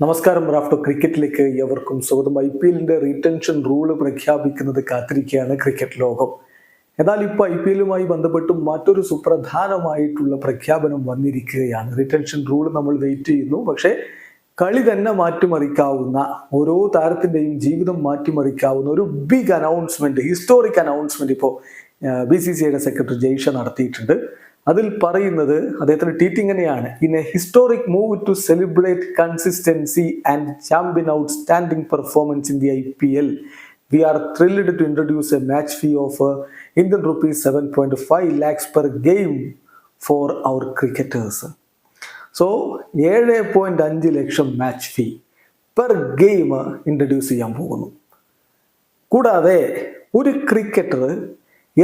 നമസ്കാരം റാഫ്റ്റോ ക്രിക്കറ്റിലേക്ക് എവർക്കും സ്വാഗതം. ഐ പി എല്ലിന്റെ റീടെൻഷൻ റൂൾ പ്രഖ്യാപിക്കുന്നത് കാത്തിരിക്കുകയാണ് ക്രിക്കറ്റ് ലോകം. എന്നാൽ ഇപ്പോൾ ഐ പി എല്ലുമായി ബന്ധപ്പെട്ട് മറ്റൊരു സുപ്രധാനമായിട്ടുള്ള പ്രഖ്യാപനം വന്നിരിക്കുകയാണ്. റിട്ടൻഷൻ റൂൾ നമ്മൾ വെയിറ്റ് ചെയ്യുന്നു. പക്ഷേ കളി തന്നെ മാറ്റിമറിക്കാവുന്ന ഓരോ താരത്തിന്റെയും ജീവിതം മാറ്റിമറിക്കാവുന്ന ഒരു ബിഗ് അനൗൺസ്മെന്റ് ഹിസ്റ്റോറിക് അനൗൺസ്മെന്റ് ഇപ്പോൾ ബി സി സി ഐയുടെ സെക്രട്ടറി ജയ്ഷ നടത്തിയിട്ടുണ്ട്. അതിൽ പറയുന്നത് അദ്ദേഹത്തിന്റെ ട്വീറ്റ് ഇങ്ങനെയാണ്. In a historic move to celebrate consistency and champion out outstanding performance in the I P L we are thrilled to introduce a match fee of Indian rupees seven point five lakhs per game for our cricketers so ഏഴ് point അഞ്ച് ലക്ഷം match fee per game introduce ചെയ്യാൻ പോകുന്നു. കൂടാതെ ഒരു cricketer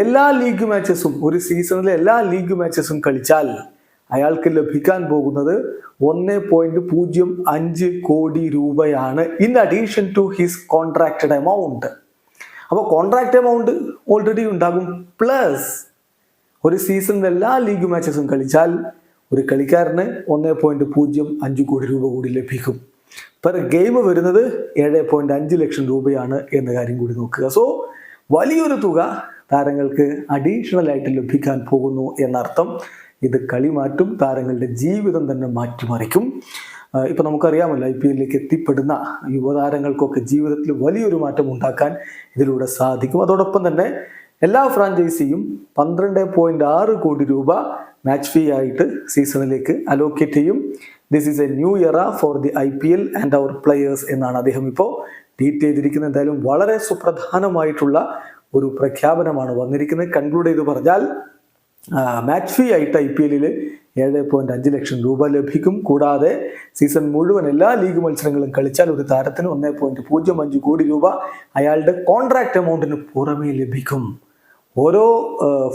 എല്ലാ league മാച്ചസും ഒരു സീസണിലെ എല്ലാ ലീഗ് മാച്ചസും കളിച്ചാൽ അയാൾക്ക് ലഭിക്കാൻ പോകുന്നത് ഒന്ന് പോയിന്റ് പൂജ്യം അഞ്ച് കോടി രൂപയാണ് in addition to his contracted amount അപ്പോൾ കോൺട്രാക്റ്റ് എമൗണ്ട് ഓൾറെഡി ഉണ്ടാകും. പ്ലസ് ഒരു സീസണിൽ എല്ലാ ലീഗ് മാച്ചസും കളിച്ചാൽ ഒരു കളിക്കാരന് ഒന്ന് പോയിന്റ് പൂജ്യം അഞ്ച് കോടി രൂപ കൂടി ലഭിക്കും. പെർ ഗെയിം വരുന്നത് ഏഴ് പോയിന്റ് അഞ്ച് ലക്ഷം രൂപയാണ് എന്ന കാര്യം കൂടി നോക്കുക. സോ വലിയൊരു തുക താരങ്ങൾക്ക് അഡീഷണൽ ആയിട്ട് ലഭിക്കാൻ പോകുന്നു എന്നർത്ഥം. ഇത് കളി മാറ്റും താരങ്ങളുടെ ജീവിതം തന്നെ മാറ്റിമറിക്കും. ഇപ്പൊ നമുക്കറിയാമല്ലോ ഐ പി എല്ലിലേക്ക് എത്തിപ്പെടുന്ന യുവതാരങ്ങൾക്കൊക്കെ ജീവിതത്തിൽ വലിയൊരു മാറ്റം ഉണ്ടാക്കാൻ ഇതിലൂടെ സാധിക്കും. അതോടൊപ്പം തന്നെ എല്ലാ ഫ്രാഞ്ചൈസിയും പന്ത്രണ്ട് പോയിന്റ് ആറ് കോടി രൂപ മാച്ച് ഫീ ആയിട്ട് സീസണിലേക്ക് അലോക്കേറ്റ് ചെയ്യും. This is a new era for the I P L and our players എന്നാണ് അദ്ദേഹം ഇപ്പോൾ ട്വീറ്റ് ചെയ്തിരിക്കുന്നത് എന്തായാലും വളരെ സുപ്രധാനമായിട്ടുള്ള ഒരു പ്രഖ്യാപനമാണ് വന്നിരിക്കുന്നത്. കൺക്ലൂഡ് ചെയ്ത് പറഞ്ഞാൽ മാച്ച് ഫീ ആയിട്ട് ഐ പി എല്ലിൽ ഏഴ് പോയിന്റ് അഞ്ച് ലക്ഷം രൂപ ലഭിക്കും. കൂടാതെ സീസൺ മുഴുവൻ എല്ലാ ലീഗ് മത്സരങ്ങളും കളിച്ചാൽ ഒരു താരത്തിന് ഒന്നേ പോയിന്റ് പൂജ്യം അഞ്ച് കോടി രൂപ അയാളുടെ കോൺട്രാക്ട് എമൗണ്ടിന് പുറമേ ലഭിക്കും. ഓരോ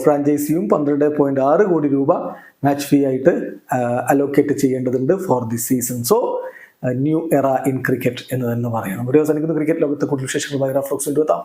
ഫ്രാഞ്ചൈസിയും പന്ത്രണ്ട് പോയിന്റ് ആറ് കോടി രൂപ മാച്ച് ഫീ ആയിട്ട് അലോക്കേറ്റ് ചെയ്യേണ്ടതുണ്ട് for the season so new era in cricket എന്ന് തന്നെ പറയണം ഒരു ദിവസം എനിക്ക് ക്രിക്കറ്റ് ലോകത്തെ കൂടുതൽ വിശേഷങ്ങളുമായി റഫ്ലോക്സ് എത്താം